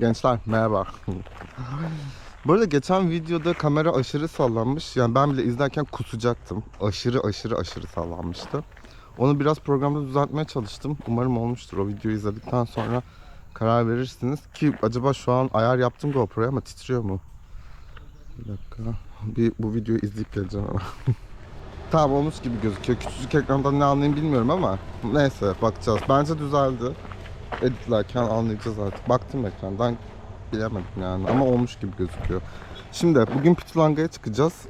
Gençler merhaba. Bu arada geçen videoda kamera aşırı sallanmış. Yani ben bile izlerken kusacaktım. Aşırı aşırı aşırı sallanmıştı. Onu biraz programda düzeltmeye çalıştım. Umarım olmuştur. O videoyu izledikten sonra karar verirsiniz. Ki acaba şu an ayar yaptım GoPro'ya ama titriyor mu? Bir dakika. Bir bu videoyu izleyip geleceğim ama. tamam olmuş gibi gözüküyor. Küçücük ekrandan ne anlayayım bilmiyorum ama neyse bakacağız. Bence düzeldi editlerken anlayacağız artık. Baktım ekrandan bilemedim yani ama olmuş gibi gözüküyor. Şimdi bugün Pitulanga'ya çıkacağız.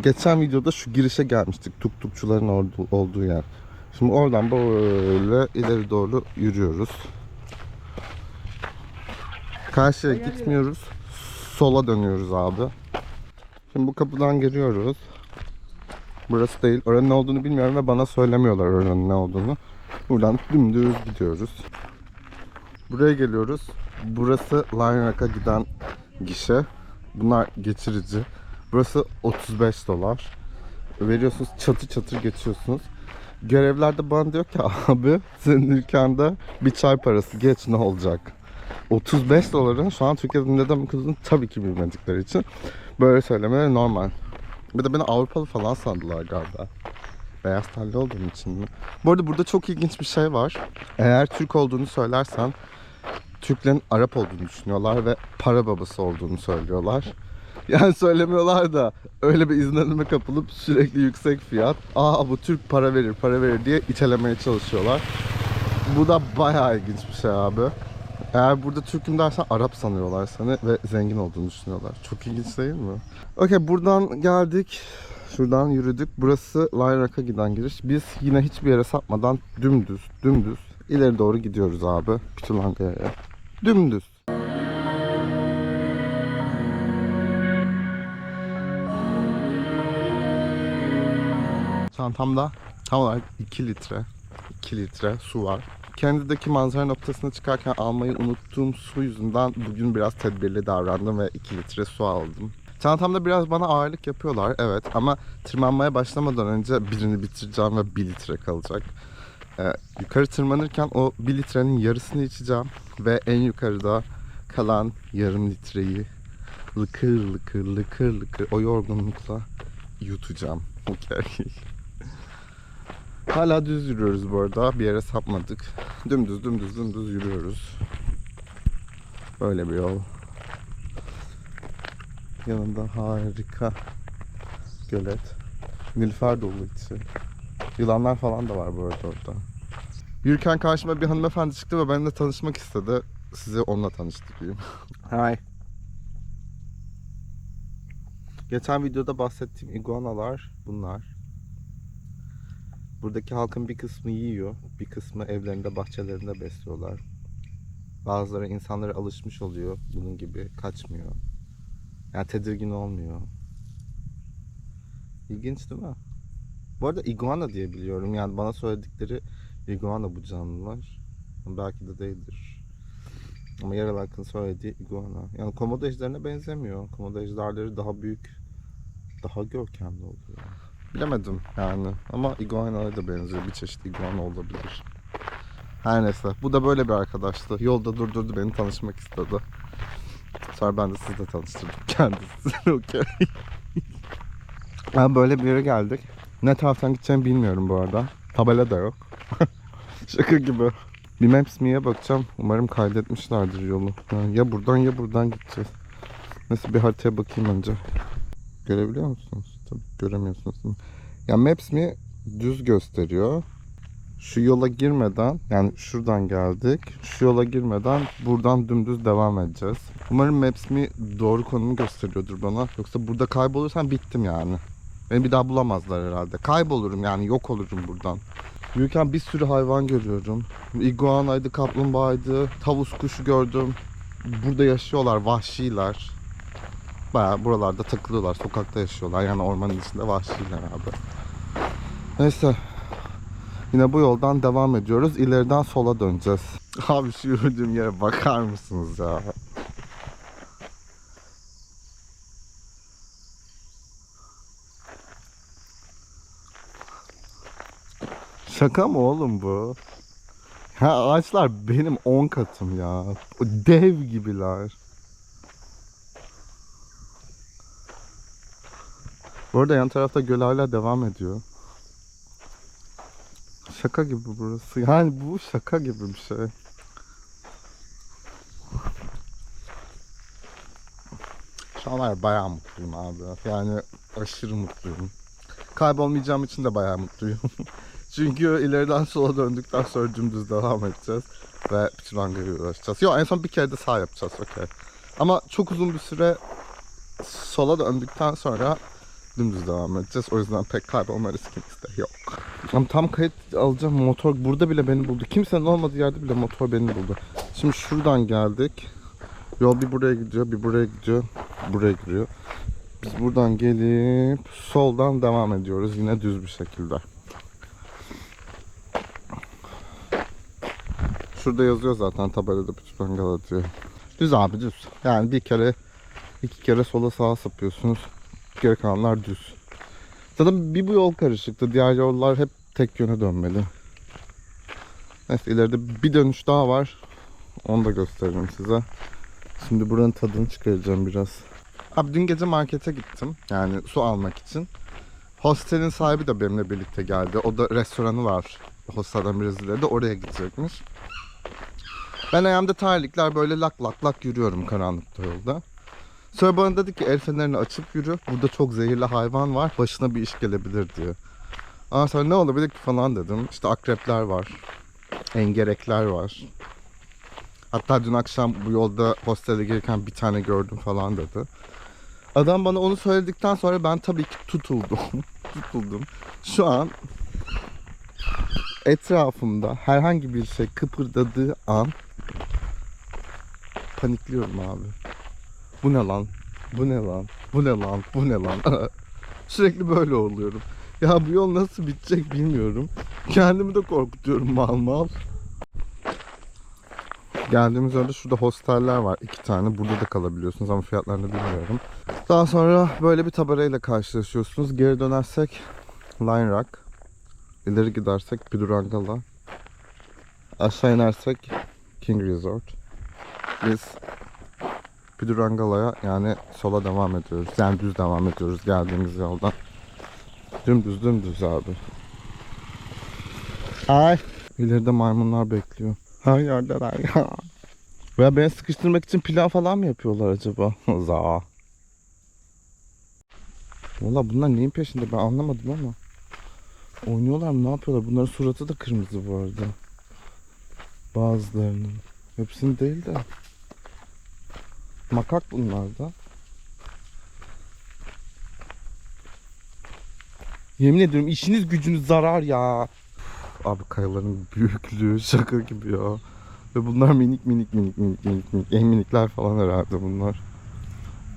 Geçen videoda şu girişe gelmiştik. Tuk tukçuların olduğu, olduğu yer. Şimdi oradan böyle ileri doğru yürüyoruz. Karşıya gitmiyoruz. Sola dönüyoruz abi. Şimdi bu kapıdan giriyoruz. Burası değil. Oranın ne olduğunu bilmiyorum ve bana söylemiyorlar oranın ne olduğunu. Buradan dümdüz gidiyoruz. Buraya geliyoruz. Burası Line Rock'a giden gişe. Bunlar geçirici. Burası 35 dolar. Veriyorsunuz çatır çatır geçiyorsunuz. Görevlerde bana diyor ki abi senin ülkende bir çay parası geç ne olacak? 35 doların şu an Türkiye'de neden kızın tabii ki bilmedikleri için böyle söylemeleri normal. Bir de beni Avrupalı falan sandılar galiba. Beyaz tenli olduğum için mi? Bu arada burada çok ilginç bir şey var. Eğer Türk olduğunu söylersen Türklerin Arap olduğunu düşünüyorlar ve para babası olduğunu söylüyorlar. Yani söylemiyorlar da öyle bir izlenime kapılıp sürekli yüksek fiyat. Aa bu Türk para verir para verir diye itelemeye çalışıyorlar. Bu da bayağı ilginç bir şey abi. Eğer burada Türk'üm dersen Arap sanıyorlar seni ve zengin olduğunu düşünüyorlar. Çok ilginç değil mi? Okey buradan geldik. Şuradan yürüdük. Burası Lyrak'a giden giriş. Biz yine hiçbir yere sapmadan dümdüz dümdüz ileri doğru gidiyoruz abi. Pitulanga'ya. Dümdüz. Çantamda tam olarak 2 litre 2 litre su var. Kendideki manzara noktasına çıkarken almayı unuttuğum su yüzünden bugün biraz tedbirli davrandım ve 2 litre su aldım. Çantamda biraz bana ağırlık yapıyorlar evet ama tırmanmaya başlamadan önce birini bitireceğim ve 1 litre kalacak. Ee, yukarı tırmanırken o 1 litrenin yarısını içeceğim ve en yukarıda kalan yarım litreyi lıkır lıkır lıkır lıkır o yorgunlukla yutacağım. Okey. Hala düz yürüyoruz bu arada. Bir yere sapmadık. Dümdüz dümdüz dümdüz yürüyoruz. Böyle bir yol. Yanında harika gölet. Nilüfer dolu içi. Yılanlar falan da var bu arada orada. Yürürken karşıma bir hanımefendi çıktı ve benimle tanışmak istedi. Sizi onunla tanıştırayım. Hi. Geçen videoda bahsettiğim iguanalar bunlar. Buradaki halkın bir kısmı yiyor, bir kısmı evlerinde, bahçelerinde besliyorlar. Bazıları insanlara alışmış oluyor, bunun gibi kaçmıyor. Yani tedirgin olmuyor. İlginç değil mi? Bu arada iguana diye biliyorum. Yani bana söyledikleri iguana bu canlılar. Belki de değildir. Ama yerel halkın söylediği iguana. Yani komodo ejderine benzemiyor. Komodo ejderleri daha büyük, daha görkemli oluyor. Bilemedim yani. Ama iguana'ya da benziyor. Bir çeşit iguana olabilir. Her neyse. Bu da böyle bir arkadaştı. Yolda durdurdu beni tanışmak istedi. Sonra ben de sizle tanıştırdım kendisi. Okey. Yani böyle bir yere geldik. Ne taraftan gideceğimi bilmiyorum bu arada. Tabela da yok. Şaka gibi. Bir Maps.me'ye bakacağım. Umarım kaydetmişlerdir yolu. Yani ya buradan ya buradan gideceğiz. Neyse bir haritaya bakayım önce. Görebiliyor musunuz? Tabii göremiyorsunuz değil mi? Ya Maps.me düz gösteriyor. Şu yola girmeden yani şuradan geldik. Şu yola girmeden buradan dümdüz devam edeceğiz. Umarım Maps.me doğru konumu gösteriyordur bana. Yoksa burada kaybolursam bittim yani. Beni bir daha bulamazlar herhalde. Kaybolurum yani yok olurum buradan. Yürürken bir sürü hayvan görüyorum. İguanaydı, kaplumbağaydı, tavus kuşu gördüm. Burada yaşıyorlar, vahşiler. Bayağı buralarda takılıyorlar, sokakta yaşıyorlar. Yani ormanın içinde vahşiler abi. Neyse. Yine bu yoldan devam ediyoruz. İleriden sola döneceğiz. Abi şu yürüdüğüm yere bakar mısınız ya? Şaka mı oğlum bu? Ha ağaçlar benim 10 katım ya. Dev gibiler. Bu arada yan tarafta göl hala devam ediyor. Şaka gibi burası. Yani bu şaka gibi bir şey. Şu an var ya bayağı mutluyum abi. Yani aşırı mutluyum. Kaybolmayacağım için de bayağı mutluyum. Çünkü ileriden sola döndükten sonra dümdüz devam edeceğiz. Ve Pıçıranga'ya uğraşacağız. Yok en son bir kere de sağ yapacağız okey. Ama çok uzun bir süre sola döndükten sonra dümdüz devam edeceğiz. O yüzden pek kaybolma riskimiz de yok. Ama tam kayıt alacağım motor burada bile beni buldu. Kimsenin olmadığı yerde bile motor beni buldu. Şimdi şuradan geldik. Yol bir buraya gidiyor, bir buraya gidiyor, buraya giriyor. Biz buradan gelip soldan devam ediyoruz yine düz bir şekilde. Şurada yazıyor zaten tabelada Pütüpengala diyor. Düz abi düz. Yani bir kere iki kere sola sağa sapıyorsunuz. Geri kalanlar düz. Zaten bir bu yol karışıktı. Diğer yollar hep tek yöne dönmeli. Neyse ileride bir dönüş daha var. Onu da gösteririm size. Şimdi buranın tadını çıkaracağım biraz. Abi dün gece markete gittim. Yani su almak için. Hostelin sahibi de benimle birlikte geldi. O da restoranı var. Hostel'den biraz ileride. Oraya gidecekmiş. Ben ayağımda terlikler böyle lak lak lak yürüyorum karanlıkta yolda. Sonra bana dedi ki el fenerini açıp yürü. Burada çok zehirli hayvan var. Başına bir iş gelebilir diyor. Aa sonra ne olabilir ki falan dedim. İşte akrepler var. Engerekler var. Hatta dün akşam bu yolda hostele gelirken bir tane gördüm falan dedi. Adam bana onu söyledikten sonra ben tabii ki tutuldum. tutuldum. Şu an etrafımda herhangi bir şey kıpırdadığı an panikliyorum abi. Bu ne lan? Bu ne lan? Bu ne lan? Bu ne lan? Sürekli böyle oluyorum. Ya bu yol nasıl bitecek bilmiyorum. Kendimi de korkutuyorum mal mal. Geldiğimiz yerde şurada hosteller var. iki tane. Burada da kalabiliyorsunuz ama fiyatlarını bilmiyorum. Daha sonra böyle bir tabelayla karşılaşıyorsunuz. Geri dönersek Line Rock. İleri gidersek Pidurangala. Aşağı inersek King Resort. Biz Pidurangala'ya yani sola devam ediyoruz. Yani düz devam ediyoruz geldiğimiz yoldan. Dümdüz dümdüz abi. Ay. İleride maymunlar bekliyor. Her yerdeler ya. Veya beni sıkıştırmak için plan falan mı yapıyorlar acaba? Za. Valla bunlar neyin peşinde ben anlamadım ama. Oynuyorlar mı ne yapıyorlar? Bunların suratı da kırmızı bu arada. Bazılarının. Hepsinin değil de. Makak bunlar da. Yemin ediyorum işiniz gücünüz zarar ya. Abi kayaların büyüklüğü şaka gibi ya. Ve bunlar minik minik minik minik minik minik. En minikler falan herhalde bunlar.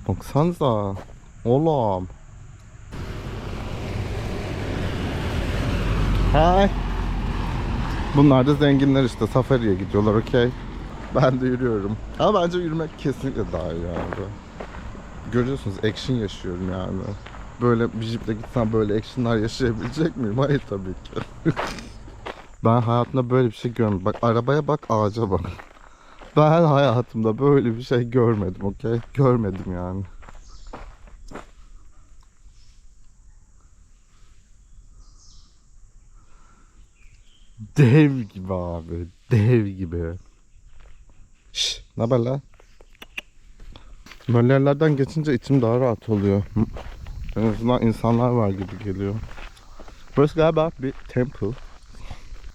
Baksanıza. Oğlum. Hay. Bunlar da zenginler işte. Safari'ye gidiyorlar okey. Ben de yürüyorum. Ama bence yürümek kesinlikle daha iyi abi. Görüyorsunuz action yaşıyorum yani. Böyle bir jiple gitsem böyle actionlar yaşayabilecek miyim? Hayır tabii ki. ben hayatımda böyle bir şey görmedim. Bak arabaya bak ağaca bak. Ben hayatımda böyle bir şey görmedim okey? Görmedim yani. Dev gibi abi. Dev gibi. Şşş ne haber lan? Böyle yerlerden geçince içim daha rahat oluyor. En azından insanlar var gibi geliyor. Burası galiba bir temple.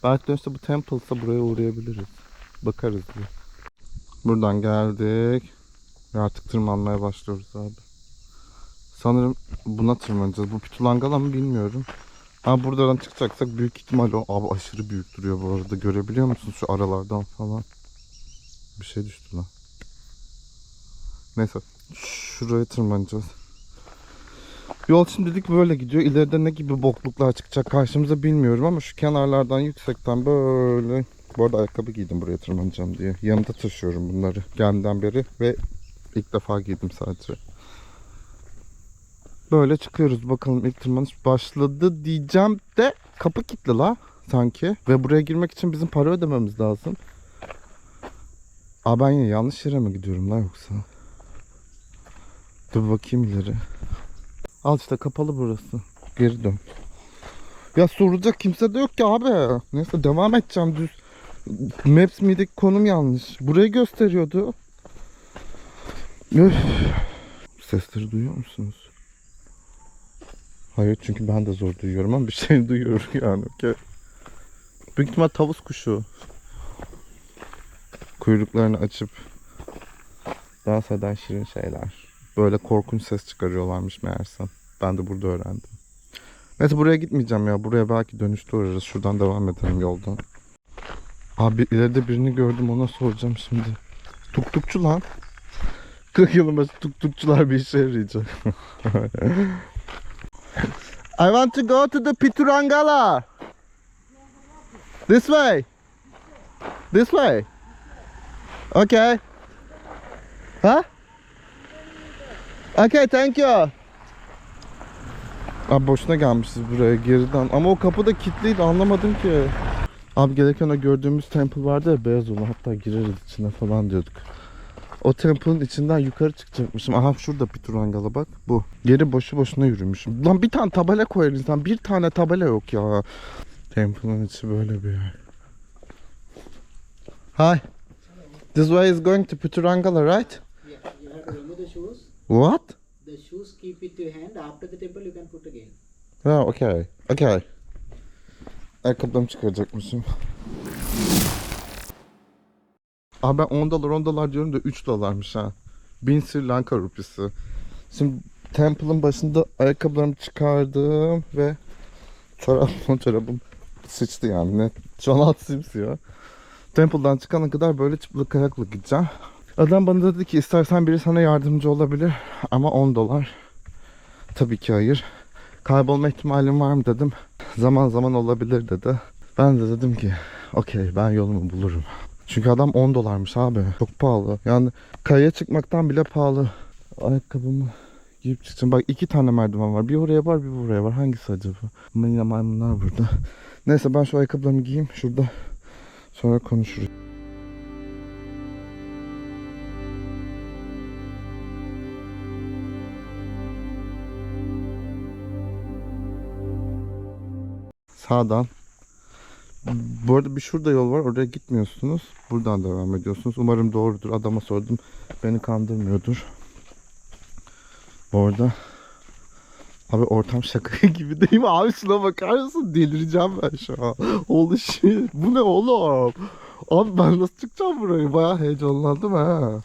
Belki dönüşte bu temple'sa buraya uğrayabiliriz. Bakarız bir. Buradan geldik. Ve artık tırmanmaya başlıyoruz abi. Sanırım buna tırmanacağız. Bu Pitulangala mı bilmiyorum. Ha buradan çıkacaksak büyük ihtimal o. Abi aşırı büyük duruyor bu arada. Görebiliyor musun şu aralardan falan? Bir şey düştü lan. Neyse. Şuraya tırmanacağız. Yol şimdilik böyle gidiyor. İleride ne gibi bokluklar çıkacak karşımıza bilmiyorum ama şu kenarlardan yüksekten böyle bu arada ayakkabı giydim buraya tırmanacağım diye. Yanımda taşıyorum bunları geldiğimden beri ve ilk defa giydim sadece. Böyle çıkıyoruz bakalım ilk tırmanış başladı diyeceğim de kapı kilitli la. sanki. Ve buraya girmek için bizim para ödememiz lazım. Aa ben yine yanlış yere mi gidiyorum lan yoksa? Dur bakayım ileri. Al işte kapalı burası. Geri dön. Ya soracak kimse de yok ki abi. Neyse devam edeceğim düz. Maps me'deki konum yanlış. Burayı gösteriyordu. Üf. Sesleri duyuyor musunuz? Hayır çünkü ben de zor duyuyorum ama bir şey duyuyorum yani. Okay. Büyük ihtimal tavus kuşu. Kuyruklarını açıp dans eden şirin şeyler. Böyle korkunç ses çıkarıyorlarmış meğersem. Ben de burada öğrendim. Neyse buraya gitmeyeceğim ya. Buraya belki dönüşte uğrarız. Şuradan devam edelim yoldan. Abi ileride birini gördüm ona soracağım şimdi. Tuktukçu lan. 40 yılın başı tuktukçular bir işe yarayacak. I want to go to the Piturangala. This way. This way. Okay. Huh? Okay, thank you. Abi boşuna gelmişiz buraya geriden. Ama o kapı da kilitliydi anlamadım ki. Abi gelirken o gördüğümüz temple vardı ya beyaz olan hatta gireriz içine falan diyorduk. O temple'ın içinden yukarı çıkacakmışım. Aha şurada Piturangala bak bu. Geri boşu boşuna yürümüşüm. Lan bir tane tabela koyar insan. Bir tane tabela yok ya. Temple'ın içi böyle bir yer. Hi. This way is going to Piturangala, right? Yeah, you have to remove the shoes. What? The shoes keep it to your hand. After the temple, you can put again. Ha, okay. Okay. Ayakkabılarımı çıkaracakmışım. Abi ben 10 dolar 10 dolar diyorum da 3 dolarmış ha. 1000 Sri Lanka rupisi. Şimdi Temple'ın başında ayakkabılarımı çıkardım ve çorabım, çorabım sıçtı yani. Ne? Alt simsiyah. Temple'dan çıkana kadar böyle çıplak ayakla gideceğim. Adam bana dedi ki istersen biri sana yardımcı olabilir ama 10 dolar. Tabii ki hayır. Kaybolma ihtimalim var mı dedim. Zaman zaman olabilir dedi. Ben de dedim ki okey ben yolumu bulurum. Çünkü adam 10 dolarmış abi. Çok pahalı. Yani kayaya çıkmaktan bile pahalı. Ayakkabımı giyip çıkacağım. Bak iki tane merdiven var. Bir oraya var bir buraya var. Hangisi acaba? Ama yine maymunlar burada. Neyse ben şu ayakkabılarımı giyeyim. Şurada sonra konuşuruz. Sağdan. Bu arada bir şurada yol var. Oraya gitmiyorsunuz. Buradan devam ediyorsunuz. Umarım doğrudur. Adama sordum. Beni kandırmıyordur. Bu arada Abi ortam şaka gibi değil mi? Abi şuna bakar mısın? Delireceğim ben şu an. Holy shit. Bu ne oğlum? Abi ben nasıl çıkacağım burayı? Bayağı heyecanlandım ha.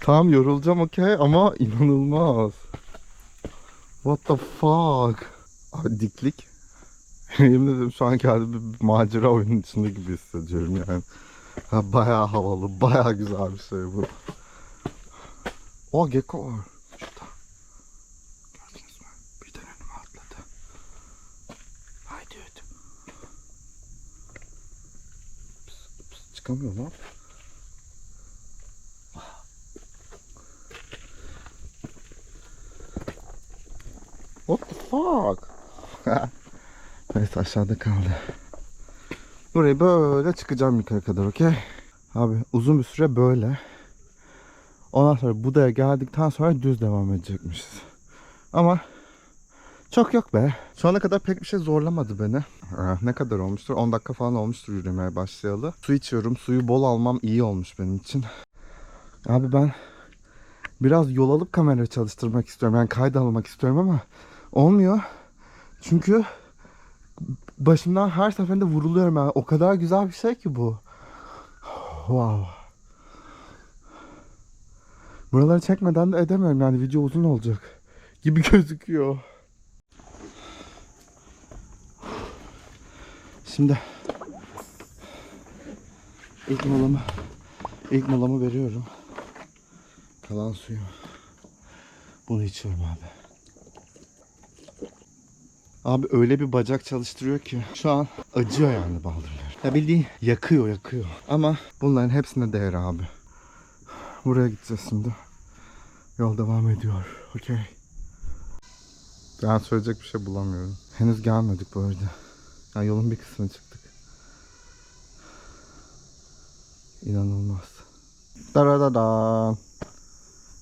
Tamam yorulacağım okey ama inanılmaz. What the fuck? Abi diklik. Yemin ederim şu an kendimi bir macera oyunun içinde gibi hissediyorum yani. Ha, bayağı havalı, bayağı güzel bir şey bu. O gecko var. Şurada. Gördünüz mü? Birden önüme atladı. Hi dude. Pıs, pıs, çıkamıyor. What the fuck? Neyse aşağıda kaldı. Burayı böyle çıkacağım yukarı kadar okey? Abi uzun bir süre böyle. Ondan sonra Buda'ya geldikten sonra düz devam edecekmişiz. Ama çok yok be. Şu ana kadar pek bir şey zorlamadı beni. Ne kadar olmuştur? 10 dakika falan olmuştur yürümeye başlayalı. Su içiyorum. Suyu bol almam iyi olmuş benim için. Abi ben biraz yol alıp kamera çalıştırmak istiyorum. Yani kayda almak istiyorum ama olmuyor. Çünkü başımdan her seferinde vuruluyorum yani. O kadar güzel bir şey ki bu. Wow. Buraları çekmeden de edemiyorum yani video uzun olacak gibi gözüküyor. Şimdi ilk molamı ilk molamı veriyorum. Kalan suyu. Bunu içiyorum abi. Abi öyle bir bacak çalıştırıyor ki şu an acıyor yani baldırlar. Ya bildiğin yakıyor yakıyor. Ama bunların hepsine değer abi. Buraya gideceğiz şimdi. Yol devam ediyor. Okey. Ben söyleyecek bir şey bulamıyorum. Henüz gelmedik bu arada. Yani yolun bir kısmına çıktık. İnanılmaz. Daradadan.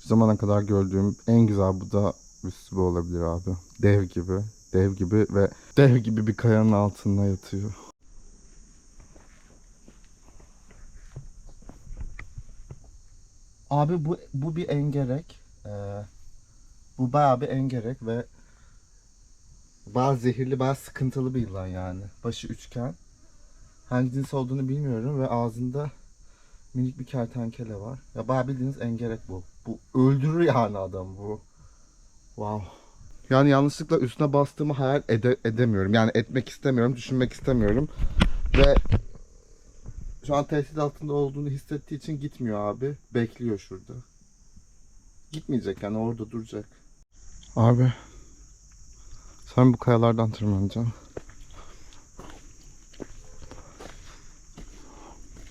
Şu zamana kadar gördüğüm en güzel bu da üstü bu olabilir abi. Dev gibi. Dev gibi ve dev gibi bir kayanın altında yatıyor. Abi bu bu bir engerek. Ee, bu bayağı bir engerek ve bazı zehirli, bazı sıkıntılı bir yılan yani. Başı üçgen. Hangi cins olduğunu bilmiyorum ve ağzında minik bir kertenkele var. Ya bayağı bildiğiniz engerek bu. Bu öldürür yani adam bu. Wow. Yani yanlışlıkla üstüne bastığımı hayal ede- edemiyorum. Yani etmek istemiyorum, düşünmek istemiyorum. Ve şu an tehdit altında olduğunu hissettiği için gitmiyor abi. Bekliyor şurada. Gitmeyecek yani orada duracak. Abi sen bu kayalardan tırmanacaksın.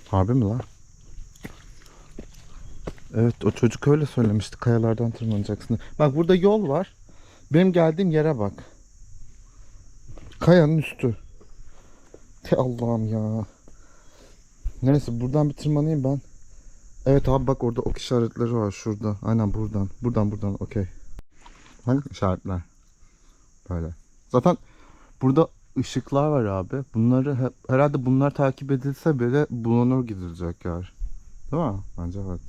Harbi mi lan? Evet o çocuk öyle söylemişti kayalardan tırmanacaksın. Bak burada yol var. Benim geldiğim yere bak. Kayanın üstü. Te Allah'ım ya. Neyse buradan bir tırmanayım ben. Evet abi bak orada ok işaretleri var şurada. Aynen buradan. Buradan buradan okey. Hangi işaretler? Böyle. Zaten burada ışıklar var abi. Bunları hep, herhalde bunlar takip edilse bile bulunur gidilecek yer. Değil mi? Bence evet.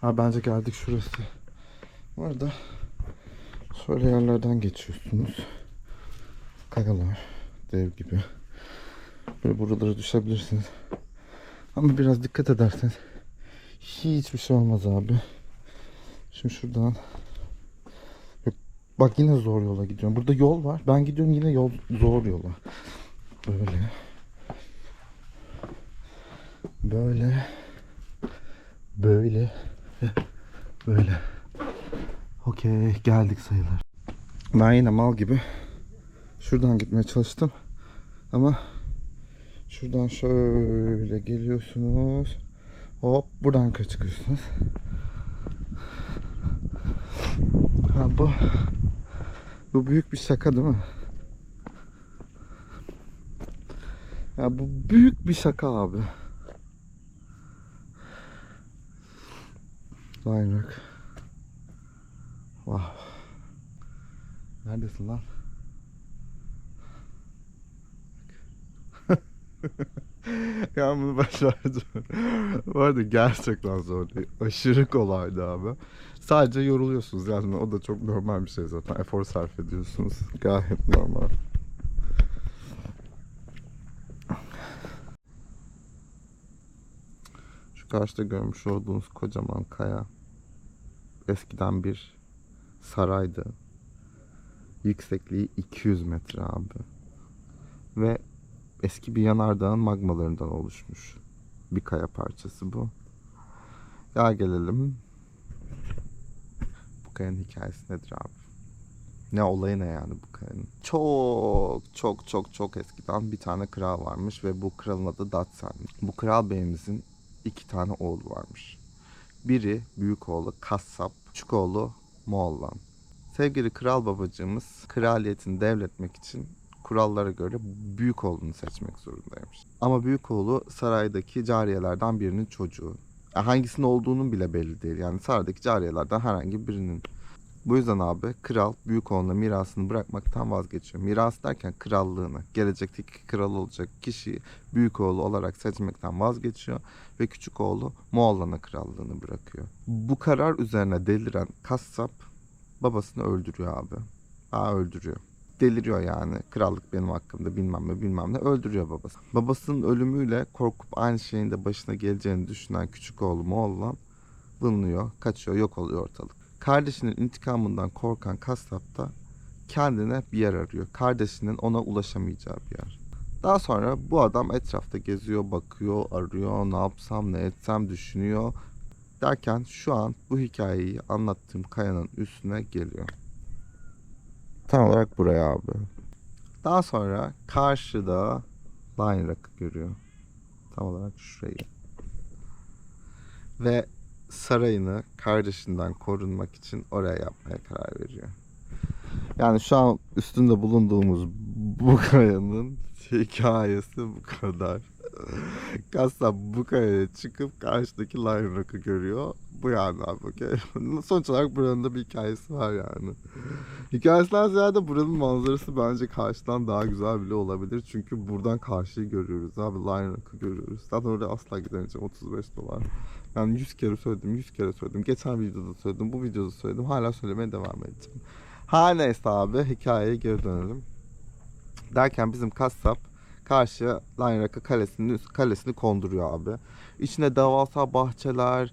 Ha bence geldik şurası. Bu arada şöyle yerlerden geçiyorsunuz. Kayalar dev gibi. Böyle buralara düşebilirsiniz. Ama biraz dikkat ederseniz hiçbir şey olmaz abi. Şimdi şuradan Bak yine zor yola gidiyorum. Burada yol var. Ben gidiyorum yine yol zor yola. Böyle. Böyle. Böyle. Böyle. Okey geldik sayılır. Ben yine mal gibi şuradan gitmeye çalıştım. Ama şuradan şöyle geliyorsunuz. Hop buradan çıkıyorsunuz. Ha bu bu büyük bir şaka değil mi? Ya bu büyük bir şaka abi. Line Rock. Wow. Neredesin lan? ya bunu başardım. Bu arada gerçekten zor değil. Aşırı kolaydı abi. Sadece yoruluyorsunuz yani o da çok normal bir şey zaten. Efor sarf ediyorsunuz. Gayet normal. Şu karşıda görmüş olduğunuz kocaman kaya eskiden bir saraydı. Yüksekliği 200 metre abi. Ve eski bir yanardağın magmalarından oluşmuş. Bir kaya parçası bu. Gel gelelim. Bu kayanın hikayesi nedir abi? Ne olayı ne yani bu kayanın? Çok çok çok çok eskiden bir tane kral varmış ve bu kralın adı Datsen'miş. Bu kral beyimizin iki tane oğlu varmış. Biri büyük oğlu Kassap, küçük oğlu Moğollan. Sevgili kral babacığımız kraliyetini devletmek için kurallara göre büyük oğlunu seçmek zorundaymış. Ama büyük oğlu saraydaki cariyelerden birinin çocuğu. Hangisinin olduğunun bile belli değil. Yani saraydaki cariyelerden herhangi birinin. Bu yüzden abi kral büyük oğluna mirasını bırakmaktan vazgeçiyor. Miras derken krallığını, gelecekteki kral olacak kişiyi büyük oğlu olarak seçmekten vazgeçiyor ve küçük oğlu Moğollan'a krallığını bırakıyor. Bu karar üzerine deliren Kassap babasını öldürüyor abi. Aa öldürüyor. Deliriyor yani. Krallık benim hakkımda bilmem ne bilmem ne öldürüyor babası. Babasının ölümüyle korkup aynı şeyin de başına geleceğini düşünen küçük oğlu Moğollan bulunuyor, kaçıyor, yok oluyor ortalık. Kardeşinin intikamından korkan Kassap da kendine bir yer arıyor. Kardeşinin ona ulaşamayacağı bir yer. Daha sonra bu adam etrafta geziyor, bakıyor, arıyor, ne yapsam, ne etsem düşünüyor. Derken şu an bu hikayeyi anlattığım kayanın üstüne geliyor. Tam olarak buraya abi. Daha sonra karşıda Line Rock'ı görüyor. Tam olarak şurayı. Ve sarayını kardeşinden korunmak için oraya yapmaya karar veriyor. Yani şu an üstünde bulunduğumuz bu kayanın hikayesi bu kadar. Kasap bu kayaya çıkıp karşıdaki Lion Rock'ı görüyor. Bu yani abi okey. Sonuç olarak buranın da bir hikayesi var yani. Hikayesinden ziyade buranın manzarası bence karşıdan daha güzel bile olabilir. Çünkü buradan karşıyı görüyoruz abi. Lion Rock'ı görüyoruz. Zaten oraya asla gidemeyeceğim 35 dolar. Yani 100 kere söyledim, 100 kere söyledim. Geçen videoda söyledim, bu videoda söyledim. Hala söylemeye devam edeceğim. Her neyse abi hikayeye geri dönelim. Derken bizim kasap karşıya Lion Rock'a kalesini, kalesini konduruyor abi. İçine devasa bahçeler,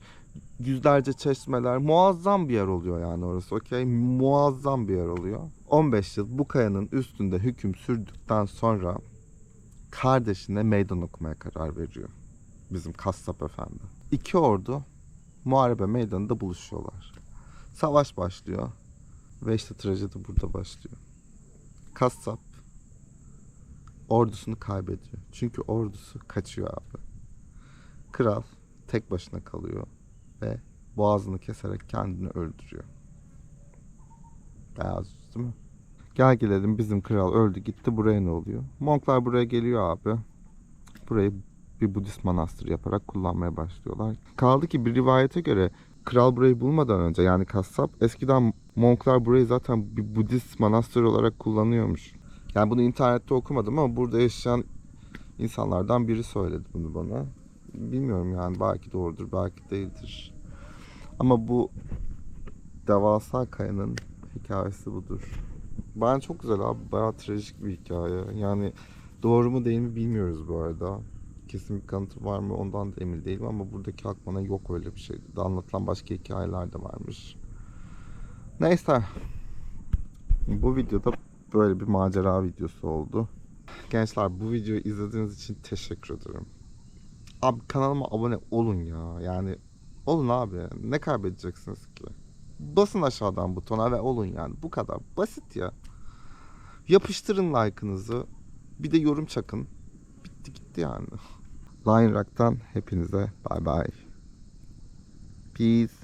yüzlerce çeşmeler. Muazzam bir yer oluyor yani orası okey. Muazzam bir yer oluyor. 15 yıl bu kayanın üstünde hüküm sürdükten sonra kardeşine meydan okumaya karar veriyor. Bizim kasap efendi. İki ordu muharebe meydanında buluşuyorlar. Savaş başlıyor. Ve işte trajedi burada başlıyor. Kasap ordusunu kaybediyor. Çünkü ordusu kaçıyor abi. Kral tek başına kalıyor ve boğazını keserek kendini öldürüyor. Beyaz değil mi? Gel gelelim bizim kral öldü gitti buraya ne oluyor? Monklar buraya geliyor abi. Burayı bir Budist manastır yaparak kullanmaya başlıyorlar. Kaldı ki bir rivayete göre kral burayı bulmadan önce yani kasap eskiden Monklar burayı zaten bir Budist manastır olarak kullanıyormuş. Yani bunu internette okumadım ama burada yaşayan insanlardan biri söyledi bunu bana. Bilmiyorum yani belki doğrudur belki değildir. Ama bu devasa kayanın hikayesi budur. Ben çok güzel abi. Bayağı trajik bir hikaye. Yani doğru mu değil mi bilmiyoruz bu arada. Kesin bir kanıtı var mı ondan da emin değilim ama buradaki halk bana yok öyle bir şey. dedi. Anlatılan başka hikayeler de varmış. Neyse. Bu videoda böyle bir macera videosu oldu. Gençler bu videoyu izlediğiniz için teşekkür ederim. Abi kanalıma abone olun ya. Yani olun abi. Ne kaybedeceksiniz ki? Basın aşağıdan butona ve olun yani. Bu kadar basit ya. Yapıştırın like'ınızı. Bir de yorum çakın. Bitti gitti yani. Line Rock'tan hepinize bay bay. Peace.